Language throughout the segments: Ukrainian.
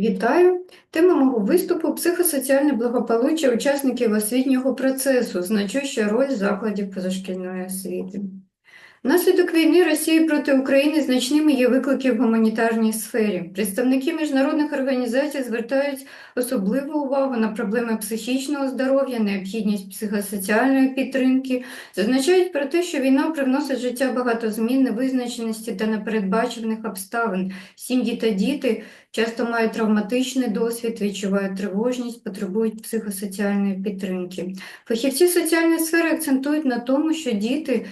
Вітаю! Тема мого виступу психосоціальне благополуччя учасників освітнього процесу, значуща роль закладів позашкільної освіти. Внаслідок війни Росії проти України значними є виклики в гуманітарній сфері. Представники міжнародних організацій звертають особливу увагу на проблеми психічного здоров'я, необхідність психосоціальної підтримки, зазначають про те, що війна привносить життя багато змін, невизначеності та непередбачених обставин. Сім'ї та діти часто мають травматичний досвід, відчувають тривожність, потребують психосоціальної підтримки. Фахівці соціальної сфери акцентують на тому, що діти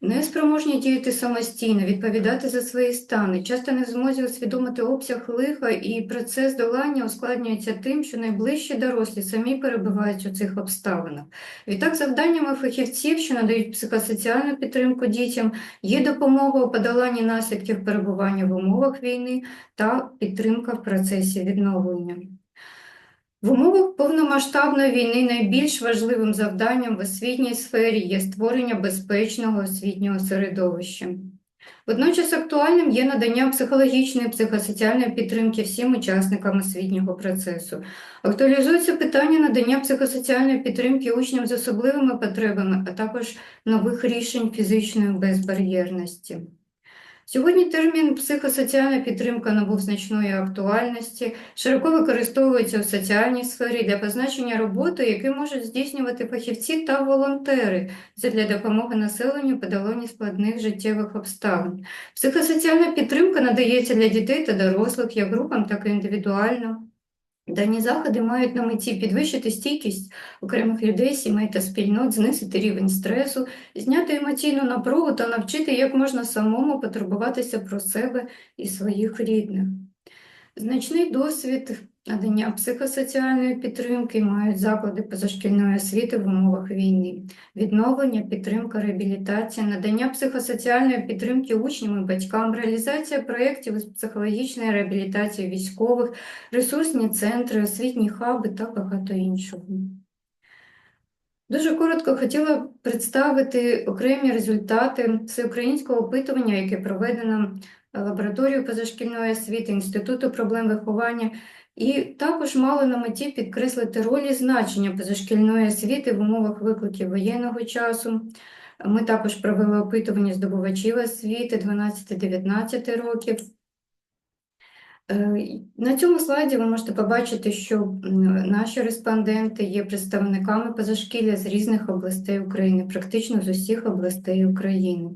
не спроможні діяти самостійно, відповідати за свої стани, часто не в змозі усвідомити обсяг лиха, і процес долання ускладнюється тим, що найближчі дорослі самі перебувають у цих обставинах. Відтак, завданнями фахівців, що надають психосоціальну підтримку дітям, є допомога у подоланні наслідків перебування в умовах війни та підтримка в процесі відновлення. В умовах повномасштабної війни найбільш важливим завданням в освітній сфері є створення безпечного освітнього середовища. Водночас актуальним є надання психологічної психосоціальної підтримки всім учасникам освітнього процесу. Актуалізується питання надання психосоціальної підтримки учням з особливими потребами, а також нових рішень фізичної безбар'єрності. Сьогодні термін психосоціальна підтримка набув значної актуальності, широко використовується в соціальній сфері для позначення роботи, які можуть здійснювати фахівці та волонтери для допомоги населенню подоланні складних життєвих обставин. Психосоціальна підтримка надається для дітей та дорослих як групам, так і індивідуально. Дані заходи мають на меті підвищити стійкість окремих людей, сімей та спільнот, знизити рівень стресу, зняти емоційну напругу та навчити, як можна самому потурбуватися про себе і своїх рідних. Значний досвід надання психосоціальної підтримки мають заклади позашкільної освіти в умовах війни, відновлення, підтримка, реабілітація, надання психосоціальної підтримки учням і батькам, реалізація проєктів із психологічної реабілітації військових, ресурсні центри, освітні хаби та багато іншого. Дуже коротко хотіла представити окремі результати всеукраїнського опитування, яке проведено лабораторією позашкільної освіти, Інституту проблем виховання і також мали на меті підкреслити роль і значення позашкільної освіти в умовах викликів воєнного часу. Ми також провели опитування здобувачів освіти 12-19 років. Е, на цьому слайді ви можете побачити, що наші респонденти є представниками позашкілля з різних областей України, практично з усіх областей України.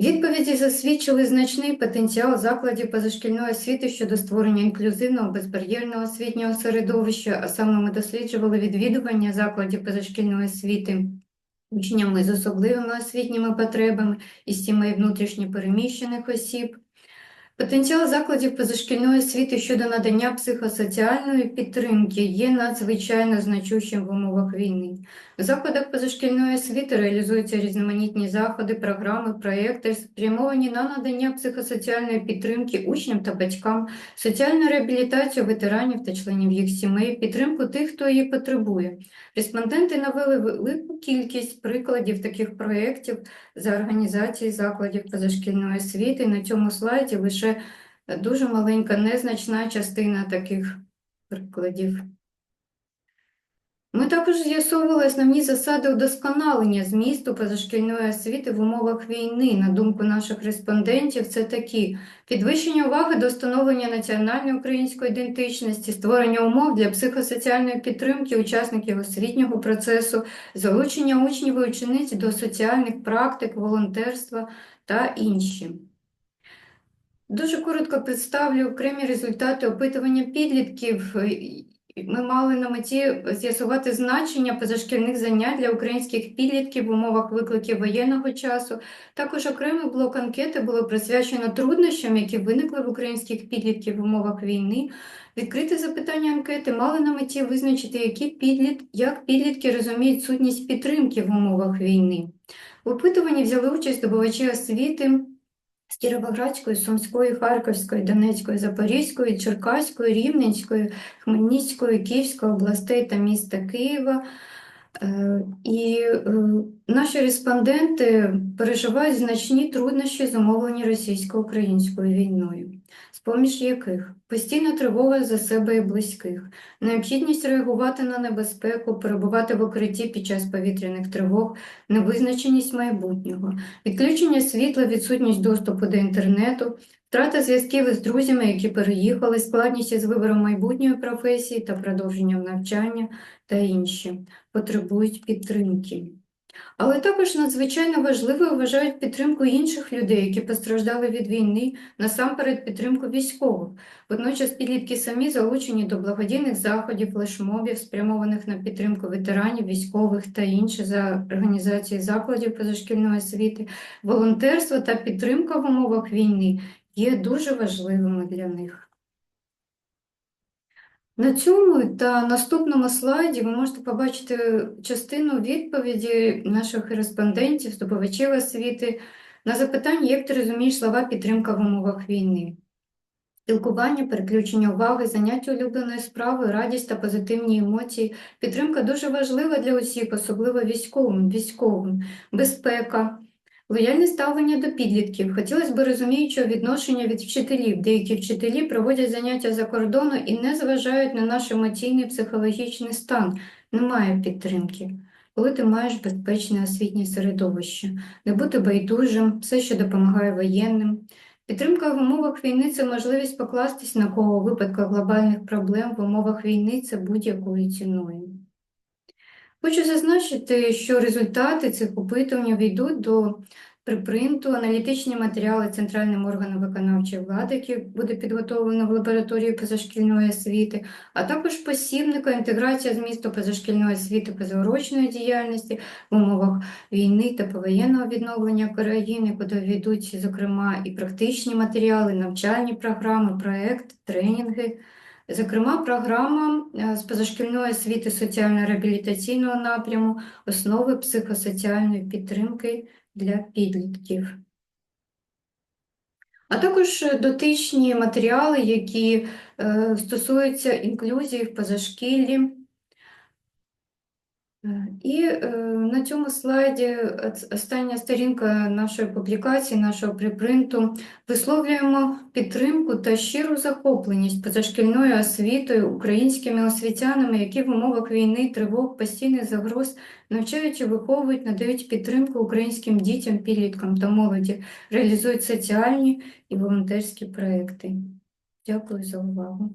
Відповіді засвідчили значний потенціал закладів позашкільної освіти щодо створення інклюзивного безбар'єрного освітнього середовища, а саме ми досліджували відвідування закладів позашкільної освіти учнями з особливими освітніми потребами і сімей внутрішньо переміщених осіб. Потенціал закладів позашкільної освіти щодо надання психосоціальної підтримки є надзвичайно значущим в умовах війни. В закладах позашкільної освіти реалізуються різноманітні заходи, програми, проєкти, спрямовані на надання психосоціальної підтримки учням та батькам, соціальну реабілітацію ветеранів та членів їх сімей, підтримку тих, хто її потребує. Респонденти навели велику кількість прикладів таких проєктів за організації закладів позашкільної освіти. На цьому слайді лише дуже маленька, незначна частина таких прикладів. Ми також з'ясовували основні засади удосконалення змісту позашкільної освіти в умовах війни. На думку наших респондентів, це такі підвищення уваги до встановлення національної української ідентичності, створення умов для психосоціальної підтримки учасників освітнього процесу, залучення учнів і учениць до соціальних практик, волонтерства та інші. Дуже коротко представлю окремі результати опитування підлітків. Ми мали на меті з'ясувати значення позашкільних занять для українських підлітків в умовах викликів воєнного часу. Також окремий блок анкети було присвячено труднощам, які виникли в українських підлітків в умовах війни. Відкрите запитання анкети мали на меті визначити, які підліт... як підлітки розуміють сутність підтримки в умовах війни. В опитуванні взяли участь здобувачі освіти з Кіровоградської, Сумської, Харківської, Донецької, Запорізької, Черкаської, Рівненської, Хмельницької, Київської областей та міста Києва. Е, І е, наші респонденти переживають значні труднощі, зумовлені російсько-українською війною, з-поміж яких постійна тривога за себе і близьких, необхідність реагувати на небезпеку, перебувати в укритті під час повітряних тривог, невизначеність майбутнього, відключення світла, відсутність доступу до інтернету, втрата зв'язків із друзями, які переїхали, складність із вибором майбутньої професії та продовженням навчання та інші потребують підтримки. Але також надзвичайно важливою вважають підтримку інших людей, які постраждали від війни, насамперед підтримку військових. Водночас підлітки самі залучені до благодійних заходів, флешмобів, спрямованих на підтримку ветеранів, військових та інші за організації закладів позашкільної освіти, волонтерство та підтримка в умовах війни є дуже важливими для них. На цьому та наступному слайді ви можете побачити частину відповіді наших респондентів, здобувачів освіти на запитання, як ти розумієш слова підтримка в умовах війни. Спілкування, переключення уваги, заняття улюбленої справи, радість та позитивні емоції. Підтримка дуже важлива для усіх, особливо військовим, військовим, безпека, лояльне ставлення до підлітків. Хотілося б розуміючого відношення від вчителів. Деякі вчителі проводять заняття за кордону і не зважають на наш емоційний психологічний стан. Немає підтримки. Коли ти маєш безпечне освітнє середовище, не бути байдужим, все, що допомагає воєнним. Підтримка в умовах війни це можливість покластись на кого у випадках глобальних проблем в умовах війни це будь-якою ціною. Хочу зазначити, що результати цих опитувань війдуть до припринту, аналітичні матеріали центральним органом виконавчої влади, які буде підготовлено в лабораторії позашкільної освіти, а також посібника інтеграція змісту позашкільної освіти позаурочної діяльності в умовах війни та повоєнного відновлення країни, куди війдуть, зокрема, і практичні матеріали, навчальні програми, проекти, тренінги. Зокрема, програма е, з позашкільної освіти соціально-реабілітаційного напряму, основи психосоціальної підтримки для підлітків. А також дотичні матеріали, які е, стосуються інклюзії в позашкіллі. І е, на цьому слайді остання сторінка нашої публікації, нашого припринту. Висловлюємо підтримку та щиру захопленість позашкільною освітою українськими освітянами, які в умовах війни, тривог, постійних загроз навчають і виховують, надають підтримку українським дітям, підліткам та молоді, реалізують соціальні і волонтерські проекти. Дякую за увагу.